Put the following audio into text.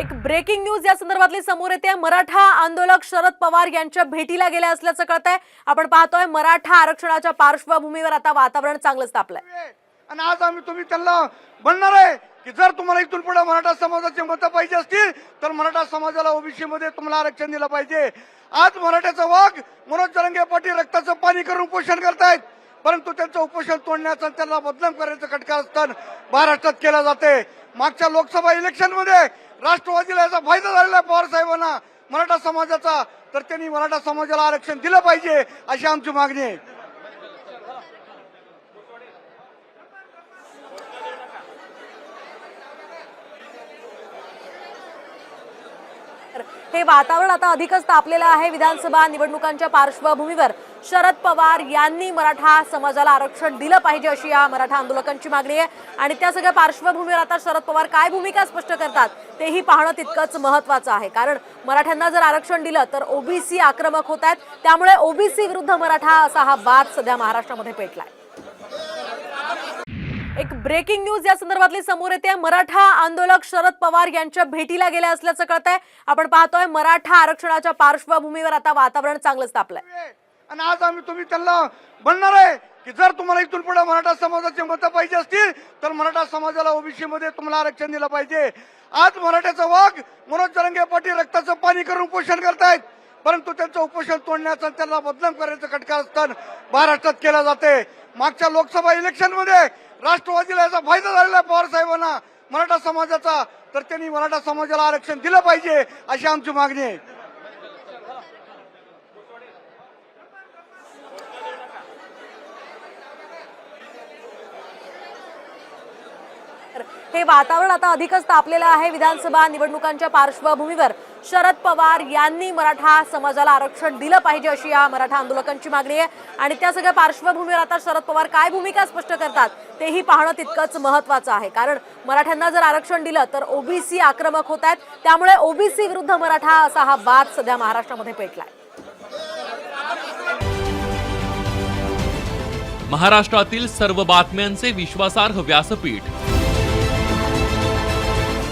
एक breaking news या संदर्भातली समोर येते. मराठा आंदोलक शरद पवार यांच्या भेटीला गेले असल्याचं कळत आहे आपण पाहतोय मराठा आरक्षणाच्या पार्श्वभूमीवर आता वातावरण चांगलंच तापलंय. आणि आज आम्ही तुम्ही त्यांना म्हणणार आहे की जर तुम्हाला इथून पुढे मराठा समाजाचे मतं पाहिजे असतील तर मराठा समाजाला ओबीसी मध्ये तुम्हाला आरक्षण दिलं पाहिजे. आज मराठ्याचा वाघ मनोज जरंगे पाटील रक्ताचं पाणी करून उपोषण करतायत. परंतु त्यांचं उपोषण तोडण्याचं त्यांना बदनाम खटका कटकारस्थान महाराष्ट्रात केलं जाते. मागच्या लोकसभा इलेक्शनमध्ये राष्ट्रवादीला याचा फायदा झालेला आहे पवार साहेबांना मराठा समाजाचा. तर त्यांनी मराठा समाजाला आरक्षण दिलं पाहिजे अशी आमची मागणी आहे. तर हे वातावरण आता अधिकच तापलेलं आहे. विधानसभा निवडणुकांच्या पार्श्वभूमीवर शरद पवार यांनी मराठा समाजाला आरक्षण दिलं पाहिजे अशी या मराठा आंदोलकांची मागणी आहे. आणि त्या सगळ्या पार्श्वभूमीवर आता शरद पवार काय भूमिका स्पष्ट करतात तेही पाहणं तितकंच महत्वाचं आहे. कारण मराठ्यांना जर आरक्षण दिलं तर ओबीसी आक्रमक होत आहेत. त्यामुळे ओबीसी विरुद्ध मराठा असा हा वाद सध्या महाराष्ट्रामध्ये पेटलाय. एक ब्रेकिंग न्यूज या संदर्भातली समोर येते. मराठा आंदोलक शरद पवार यांच्या भेटीला गेल्या असल्याचं कळत आहे आपण पाहतोय मराठा आरक्षणाच्या पार्श्वभूमीवर आता वातावरण चांगलंच तापलंय. आणि आज आम्ही तुम्ही त्यांना म्हणणार आहे की जर तुम्हाला इथून पुढे मराठा समाजाचे मतं पाहिजे असतील तर मराठा समाजाला ओबीसी मध्ये तुम्हाला आरक्षण दिलं पाहिजे. आज मराठ्याचा वाघ मनोज जरंगे पाटील रक्ताचं पाणी करून उपोषण करतायत. परंतु त्यांचं उपोषण तोडण्याचं त्यांना बदनाम करायचं कटकारस्थान महाराष्ट्रात केलं जाते. मागच्या लोकसभा इलेक्शनमध्ये राष्ट्रवादीला याचा फायदा झालेला आहे पवार साहेबांना मराठा समाजाचा. तर त्यांनी मराठा समाजाला आरक्षण दिलं पाहिजे अशी आमची मागणी आहे. हे वातावरण आता अधिकच तापलेलं आहे विधानसभा निवडणुकांच्या पार्श्वभूमीवर. शरद पवार यांनी मराठा समाजाला आरक्षण दिलं पाहिजे अशी या मराठा आंदोलकांची मागणी आहे. आणि त्या सगळ्या पार्श्वभूमीवर आता शरद पवार काय भूमिका स्पष्ट करतात तेही पाहणं तितकंच महत्वाचं आहे. कारण मराठ्यांना जर आरक्षण दिलं तर ओबीसी आक्रमक होत आहेत. त्यामुळे ओबीसी विरुद्ध मराठा असा हा वाद सध्या महाराष्ट्रामध्ये पेटलाय. महाराष्ट्रातील सर्व बातम्यांचे विश्वासार्ह व्यासपीठ